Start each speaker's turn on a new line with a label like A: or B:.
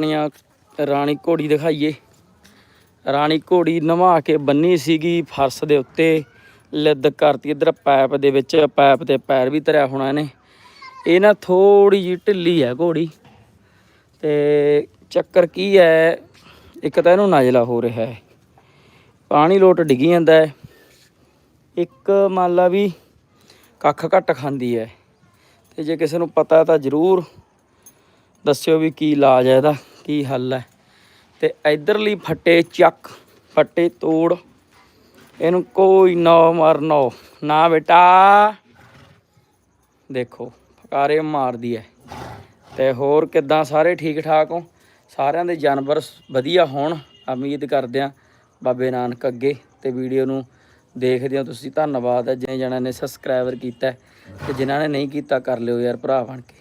A: ਆਪਣੀਆਂ ਰਾਣੀ ਘੋੜੀ ਦਿਖਾਈਏ। ਰਾਣੀ ਘੋੜੀ ਨਵਾ ਕੇ ਬੰਨੀ ਸੀਗੀ ਫਰਸ਼ ਦੇ ਉੱਤੇ। ਲਿੱਦ ਕਰਤੀ ਇਧਰ ਪਾਈਪ ਦੇ ਵਿੱਚ ਪਾਈਪ ਤੇ ਪੈਰ ਵੀ ਧਰਿਆ ਹੋਣਾ ਇਹਨੇ। ਇਹ ਨਾ ਥੋੜੀ ਜਿਹੀ ਢਿੱਲੀ ਹੈ ਘੋੜੀ। ਤੇ ਚੱਕਰ ਕੀ ਹੈ, ਇੱਕ ਤਾਂ ਇਹਨੂੰ ਨਜਲਾ ਹੋ ਰਿਹਾ ਹੈ। ਪਾਣੀ ਲੋਟ ਡਿੱਗੀ ਜਾਂਦਾ ਹੈ। ਇੱਕ ਮੰਨ ਲਾ ਵੀ ਕੱਖ ਘੱਟ ਖਾਂਦੀ ਹੈ। ਤੇ ਜੇ ਕਿਸੇ ਨੂੰ ਪਤਾ ਤਾਂ ਜ਼ਰੂਰ ਦੱਸਿਓ ਵੀ ਕੀ ਇਲਾਜ ਹੈ ਇਹਦਾ। ਕੀ ਹੱਲ ਹੈ? ਤੇ ਇਧਰਲੀ ਫੱਟੇ ਚੱਕ, ਫੱਟੇ ਤੋੜ। ਇਹਨੂੰ ਕੋਈ ਨੌ ਮਰਨੋ। ਨਾ ਬੇਟਾ। ਦੇਖੋ, ਫਕਾਰੇ ਮਾਰਦੀ ਹੈ। ਤੇ ਹੋਰ ਕਿੱਦਾਂ? ਸਾਰੇ ਠੀਕ ਠਾਕ ਹੋ? ਸਾਰਿਆਂ ਦੇ ਜਾਨਵਰ ਵਧੀਆ ਹੋਣ। ਉਮੀਦ ਕਰਦੇ ਆ ਬਾਬੇ ਨਾਨਕ ਅੱਗੇ ਤੇ ਵੀਡੀਓ ਨੂੰ ਦੇਖਦੇ ਹੋ ਤੁਸੀਂ। ਧੰਨਵਾਦ ਹੈ। ਜਿਨੇ ਜਣਿਆਂ ਨੇ ਸਬਸਕ੍ਰਾਈਬਰ ਕੀਤਾ ਹੈ ਤੇ ਜਿਨ੍ਹਾਂ ਨੇ ਨਹੀਂ ਕੀਤਾ, ਕਰ ਲਿਓ ਯਾਰ ਭਰਾ ਬਣ ਕੇ।